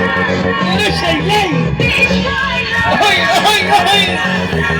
Hey, hey, hey!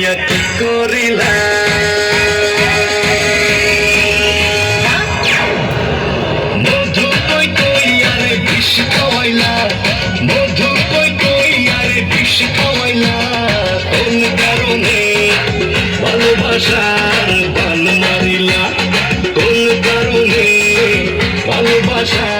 দিয়া কি করিলা? মধু কই কই আরে বিষ খাওয়াইলা? মধু কই কই আরে বিষ খাওয়াইলা? কোন কারণে ভালোবাসার বান মারিলা? কোন কারণে ভালোবাসা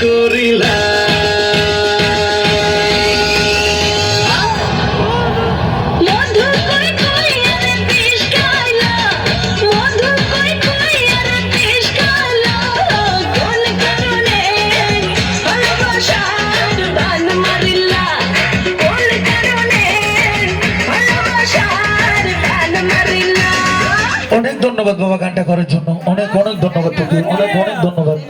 করিলা? অনেক ধন্যবাদ বাবা গানটা করার জন্য। অনেক অনেক ধন্যবাদ তোকে। অনেক অনেক ধন্যবাদ।